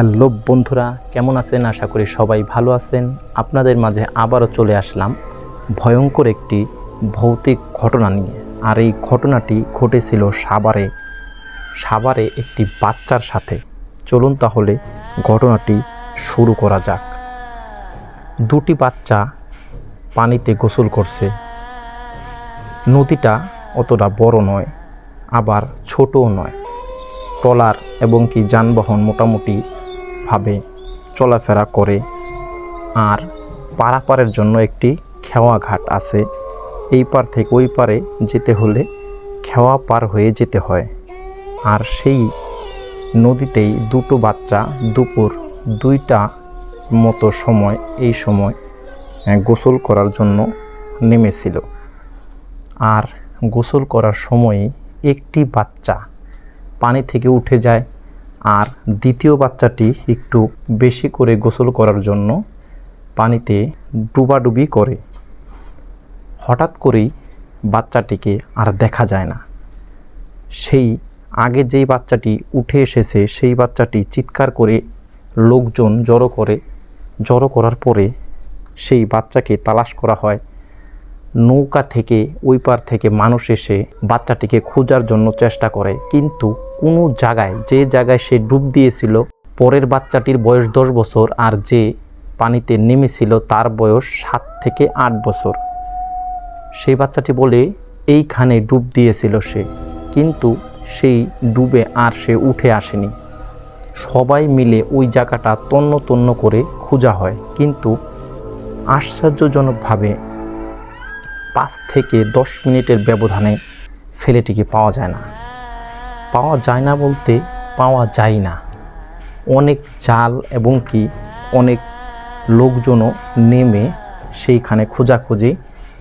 Hello বন্ধুরা, কেমন আছেন? আশা করি সবাই ভালো আছেন। আপনাদের মাঝে আবারও চলে আসলাম ভয়ঙ্কর একটি ভৌতিক ঘটনা নিয়ে। আর এই ঘটনাটি ঘটেছিল সাভারে সাভারে একটি বাচ্চার সাথে। চলুন তাহলে ঘটনাটি শুরু করা যাক। দুটি বাচ্চা পানিতে গোসল করছে। নদীটা অতটা বড় নয়, আবার ছোটও নয়। ট্রলার এবং কি যানবাহন মোটামুটি ভাবে চলাফেরা করে। আর পারাপারের জন্য একটি খেওয়া ঘাট আছে। এই পার থেকে ওই পারে যেতে হলে খেওয়া পার হয়ে যেতে হয়। আর সেই নদীতেই দুটো বাচ্চা দুপুর দুইটা মতো সময় এই সময় গোসল করার জন্য নেমেছিল। আর গোসল করার সময়ে একটি বাচ্চা পানি থেকে উঠে যায়। আর দ্বিতীয় বাচ্চাটি একটু বেশি করে গোসল করার জন্য পানিতে ডুবাডুবি করে। হঠাৎ করেই বাচ্চাটিকে আর দেখা যায় না। সেই আগে যেই বাচ্চাটি উঠে এসেছে, সেই বাচ্চাটি চিৎকার করে লোকজন জড়ো করে। জড়ো করার পরে সেই বাচ্চাকে তালাশ করা হয় নৌকা থেকে ওই পার থেকে মানুষ এসে বাচ্চাটিকে খোঁজার জন্য চেষ্টা করে। কিন্তু কোনো জায়গায়, যে জায়গায় সে ডুব দিয়েছিল, পরের বাচ্চাটির বয়স দশ বছর আর যে পানিতে নেমেছিল তার বয়স সাত থেকে আট বছর। সেই বাচ্চাটি বলে, এইখানে ডুব দিয়েছিল সে। কিন্তু সেই ডুবে আর সে উঠে আসেনি। সবাই মিলে ওই জায়গাটা তন্ন তন্ন করে খোঁজা হয়। কিন্তু আশ্চর্যজনকভাবে পাঁচ থেকে দশ মিনিটের ব্যবধানে ছেলেটিকে পাওয়া যায় না। পাওয়া যায় না বলতে পাওয়া যায় না। অনেক জাল এবং কি অনেক লোকজনও নেমে সেইখানে খোঁজাখুঁজি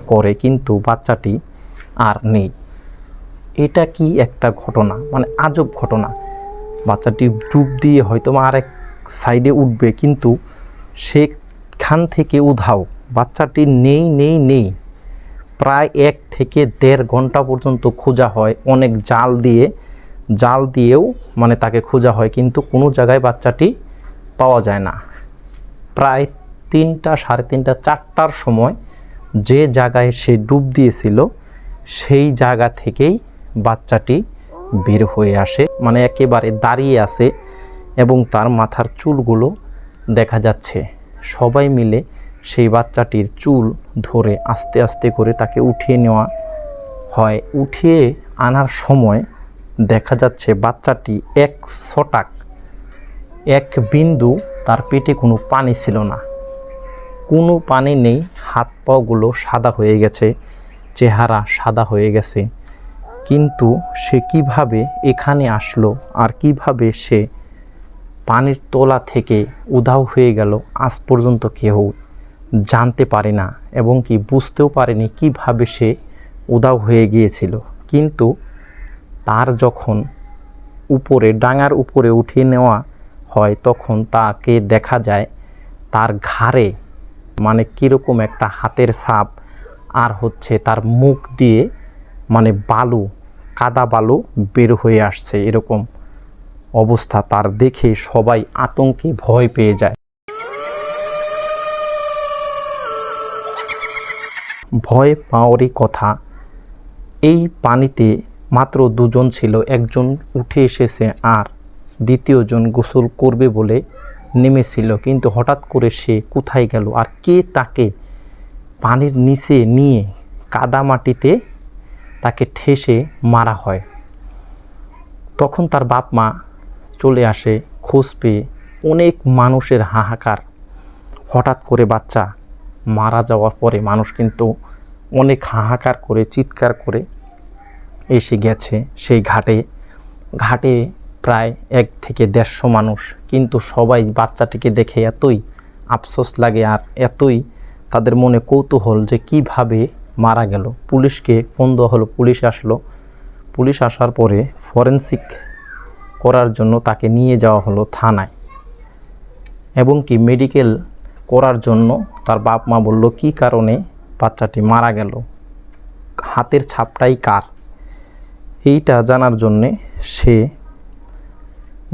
করে, কিন্তু বাচ্চাটি আর নেই। এটা কি একটা ঘটনা? মানে আজব ঘটনা। বাচ্চাটি ডুব দিয়ে হয়তো আরেক সাইডে উঠবে, কিন্তু সেখান থেকে উধাও। বাচ্চাটি নেই নেই নেই। প্রায় এক থেকে দেড় ঘণ্টা পর্যন্ত খোঁজা হয়। অনেক জাল দিয়ে, জাল দিয়েও মানে তাকে খোঁজা হয়, কিন্তু কোনো জায়গায় বাচ্চাটি পাওয়া যায় না। প্রায় তিনটা, সাড়ে তিনটা, চারটার সময় যে জায়গায় সে ডুব দিয়েছিল, সেই জায়গা থেকেই বাচ্চাটি বের হয়ে আসে মানে একেবারে দাঁড়িয়ে আছে এবং তার মাথার চুলগুলো দেখা যাচ্ছে। সবাই মিলে সেই বাচ্চাটির চুল ধরে আস্তে আস্তে করে তাকে উঠিয়ে নেওয়া হয়। উঠিয়ে আনার সময় দেখা যাচ্ছে বাচ্চাটি এক ছটাক এক বিন্দু তার পেটে কোনো পানি ছিল না। কোনো পানি নেই, হাত পাগুলো সাদা হয়ে গেছে, চেহারা সাদা হয়ে গেছে। কিন্তু সে কীভাবে এখানে আসলো আর কীভাবে সে পানির তোলা থেকে উধাও হয়ে গেল, আজ পর্যন্ত কেউ জানতে পারে না এবং কি বুঝতেও পারেনি কীভাবে সে উদাও হয়ে গিয়েছিল। কিন্তু তার যখন উপরে, ডাঙার উপরে উঠিয়ে নেওয়া হয়, তখন তাকে দেখা যায় তার ঘাড়ে মানে কীরকম একটা হাতের সাপ আর হচ্ছে তার মুখ দিয়ে মানে বালু, কাদা বালু বের হয়ে আসছে। এরকম অবস্থা তার দেখে সবাই আতঙ্কে ভয় পেয়ে যায়। ভয় পাওয়ারই কথা। এই পানিতে মাত্র দুজন ছিল, একজন উঠে এসেছে আর দ্বিতীয়জন গোসল করবে বলে নেমেছিল, কিন্তু হঠাৎ করে সে কোথায় গেল আর কে তাকে পানির নিচে নিয়ে কাদামাটিতে তাকে ঠেসে মারা হয়। তখন তার বাপ মা চলে আসে, খোঁজ পেয়ে অনেক মানুষের হাহাকার। হঠাৎ করে বাচ্চা মারা যাওয়ার পরে মানুষ কিন্তু অনেক হাহাকার করে, চিৎকার করে এসে গেছে সেই ঘাটে। ঘাটে প্রায় এক থেকে দেড়শো মানুষ। কিন্তু সবাই বাচ্চাটিকে দেখে এতই আফসোস লাগে আর এতই তাদের মনে কৌতূহল যে কীভাবে মারা গেল। পুলিশকে ফোন দেওয়া হলো, পুলিশ আসলো। পুলিশ আসার পরে ফরেন্সিক করার জন্য তাকে নিয়ে যাওয়া হলো থানায়। এবং কি, মেডিকেল করার জন্য তার বাপ মা বলল, কী কারণে বাচ্চাটি মারা গেল? হাতের ছাপটাই কার? এইটা জানার জন্যে সে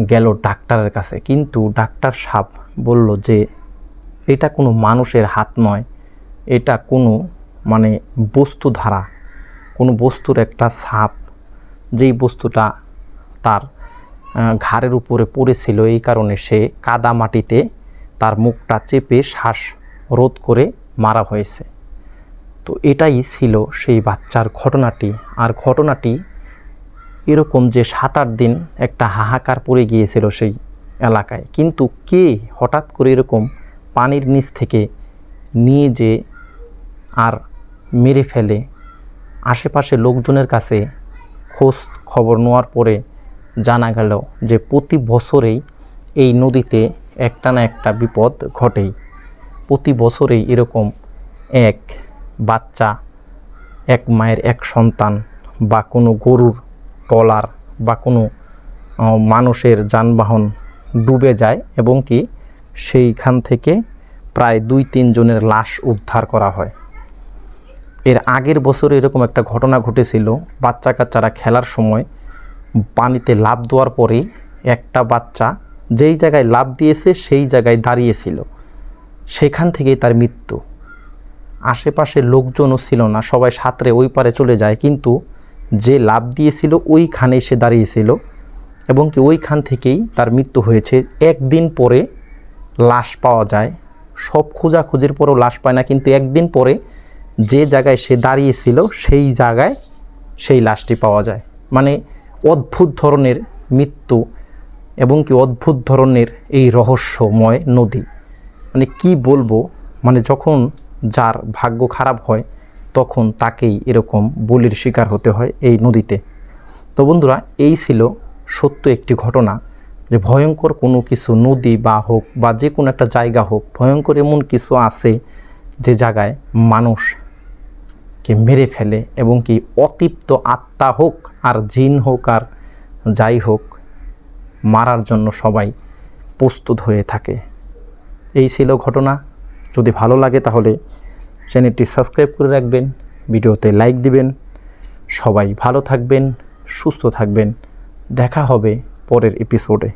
গেল ডাক্তারের কাছে। কিন্তু ডাক্তার সাপ বলল যে, এটা কোনো মানুষের হাত নয়। এটা কোনো মানে বস্তু ধারা। কোনো বস্তুর একটা ছাপ। যেই বস্তুটা তার ঘাড়ের উপরে পড়েছিল, এই কারণে সে কাদা মাটিতে তার মুখটা চেপে শ্বাস রোধ করে মারা হয়েছে। তো এটাই ছিল সেই বাচ্চার ঘটনাটি। আর ঘটনাটি এরকম যে সাত আট দিন একটা হাহাকার পড়ে গিয়েছিল সেই এলাকায়। কিন্তু কে হঠাৎ করে এরকম পানির নিচ থেকে নিয়ে যে আর মেরে ফেলে আশেপাশে লোকজনের কাছে খোঁজ খবর নেওয়ার পরে জানা গেল যে প্রতি বছরেই এই নদীতে একটা না একটা বিপদ ঘটেই। প্রতি বছরেই এরকম এক বাচ্চা, এক মায়ের এক সন্তান বা কোনো গরুর টলার বা কোনো মানুষের যানবাহন ডুবে যায় এবং কি সেইখান থেকে প্রায় দুই তিনজনের লাশ উদ্ধার করা হয়। এর আগের বছরে এরকম একটা ঘটনা ঘটেছিল বাচ্চা কাচ্চারা খেলার সময় পানিতে লাফ দেওয়ার পরেই একটা বাচ্চা যেই জায়গায় লাফ দিয়েছে, সেই জায়গায় দাঁড়িয়েছিল। সেখান থেকেই তার মৃত্যু। আশেপাশে লোকজনও ছিল না, সবাই সাঁতরে ওই পারে চলে যায়, কিন্তু যে লাভ দিয়েছিল ওইখানে সে দাঁড়িয়েছিল এবং কি ওইখান থেকেই তার মৃত্যু হয়েছে। একদিন পরে লাশ পাওয়া যায়। সব খোঁজাখুঁজির পরেও লাশ পায় না, কিন্তু একদিন পরে যে জায়গায় সে দাঁড়িয়েছিল, সেই জায়গায় সেই লাশটি পাওয়া যায়। মানে অদ্ভুত ধরনের মৃত্যু এবং কি অদ্ভুত ধরনের এই রহস্যময় নদী। মানে কি বলব? মানে যখন যার ভাগ্য খারাপ হয়, তখন তাকেই এরকম বলির শিকার হতে হয় এই নদীতে। তো বন্ধুরা, এই ছিল সত্য একটি ঘটনা যে ভয়ঙ্কর কোনো কিছু নদী বা হোক বা যে কোনো একটা জায়গা হোক, ভয়ঙ্কর এমন কিছু আছে যে জায়গায় মানুষকে মেরে ফেলে এবং কি অতৃপ্ত আত্মা হোক আর জিন হোক আর যাই হোক মারার জন্য সবাই প্রস্তুত হয়ে থাকে। এই ছিল ঘটনা। যদি ভালো লাগে তাহলে চ্যানেলটি সাবস্ক্রাইব করে রাখবেন, ভিডিওতে লাইক দিবেন। সবাই ভালো থাকবেন, সুস্থ থাকবেন। দেখা হবে পরের এপিসোডে